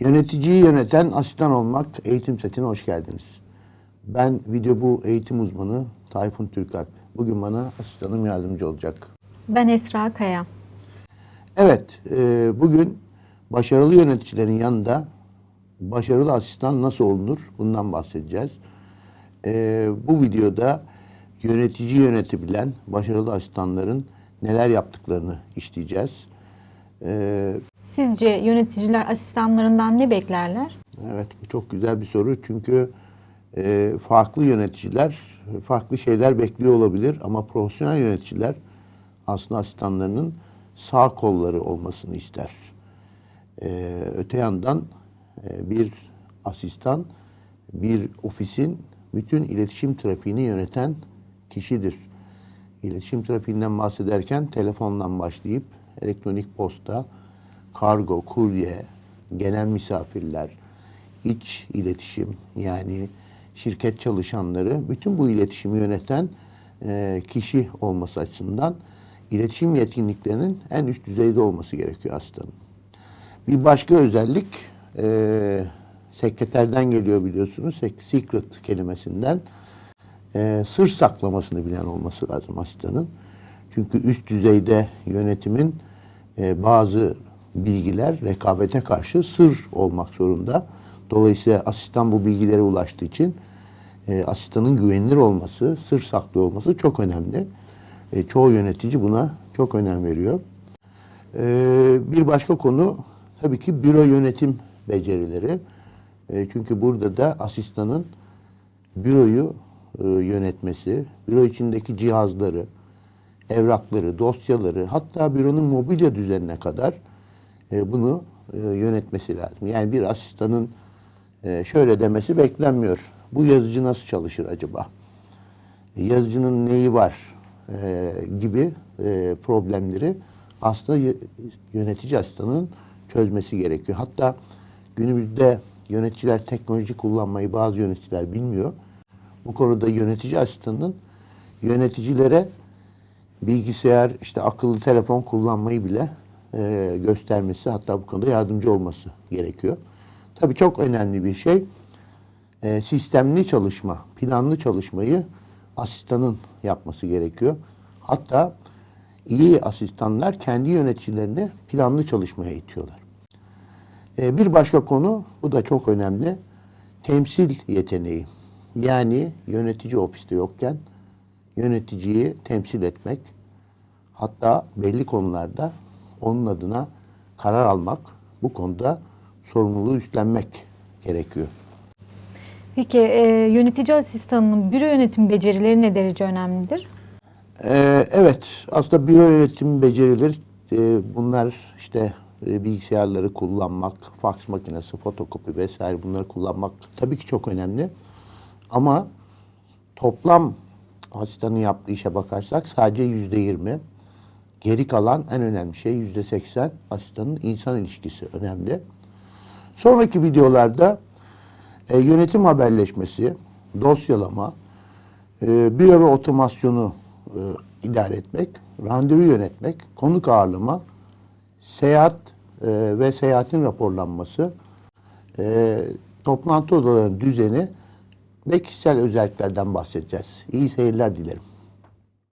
Yöneticiyi yöneten asistan olmak eğitim setine hoş geldiniz. Ben video bu eğitim uzmanı Tayfun Türkalp. Bugün bana asistanım yardımcı olacak. Ben Esra Kaya. Evet, e, bugün başarılı yöneticilerin yanında başarılı asistan nasıl olunur bundan bahsedeceğiz. E, bu videoda yönetici yönetebilen başarılı asistanların neler yaptıklarını işleyeceğiz. Sizce yöneticiler asistanlarından ne beklerler? Evet bu çok güzel bir soru çünkü e, farklı yöneticiler farklı şeyler bekliyor olabilir ama profesyonel yöneticiler aslında asistanlarının sağ kolları olmasını ister. E, öte yandan e, bir asistan bir ofisin bütün iletişim trafiğini yöneten kişidir. İletişim trafiğinden bahsederken telefondan başlayıp elektronik posta, kargo, kurye, gelen misafirler, iç iletişim yani şirket çalışanları bütün bu iletişimi yöneten e, kişi olması açısından iletişim yetkinliklerinin en üst düzeyde olması gerekiyor hastanın. Bir başka özellik e, sekreterden geliyor biliyorsunuz. Secret kelimesinden e, sır saklamasını bilen olması lazım asistanın. Çünkü üst düzeyde yönetimin e, bazı bilgiler rekabete karşı sır olmak zorunda. Dolayısıyla asistan bu bilgilere ulaştığı için e, asistanın güvenilir olması, sır saklı olması çok önemli. E, çoğu yönetici buna çok önem veriyor. Ee, bir başka konu tabii ki büro yönetim becerileri. Ee, çünkü burada da asistanın büroyu e, yönetmesi, büro içindeki cihazları, evrakları, dosyaları, hatta büronun mobilya düzenine kadar e, bunu e, yönetmesi lazım. Yani bir asistanın e, şöyle demesi beklenmiyor. Bu yazıcı nasıl çalışır acaba? yazıcının neyi var e, gibi e, problemleri aslında yönetici asistanın çözmesi gerekiyor. Hatta günümüzde yöneticiler teknoloji kullanmayı bazı yöneticiler bilmiyor. Bu konuda yönetici asistanının yöneticilere bilgisayar, işte akıllı telefon kullanmayı bile e, göstermesi hatta bu konuda yardımcı olması gerekiyor. Tabii çok önemli bir şey e, sistemli çalışma, planlı çalışmayı asistanın yapması gerekiyor. Hatta iyi asistanlar kendi yöneticilerini planlı çalışmaya itiyorlar. E, bir başka konu, bu da çok önemli, temsil yeteneği. Yani yönetici ofiste yokken yöneticiyi temsil etmek, hatta belli konularda onun adına karar almak, bu konuda sorumluluğu üstlenmek gerekiyor. Peki e, yönetici asistanının büro yönetim becerileri ne derece önemlidir? Ee, evet, aslında büro yönetimi becerileri e, bunlar işte e, bilgisayarları kullanmak, faks makinesi, fotokopi vesaire bunları kullanmak tabii ki çok önemli. Ama toplam asistanın yaptığı işe bakarsak sadece yüzde yirmi. Geri kalan en önemli şey yüzde seksen asistanın insan ilişkisi önemli. Sonraki videolarda e, yönetim haberleşmesi, dosyalama, e, bir ve otomasyonu e, idare etmek, randevu yönetmek, konuk ağırlama, seyahat e, ve seyahatin raporlanması, e, toplantı odalarının düzeni ve kişisel özelliklerden bahsedeceğiz. İyi seyirler dilerim.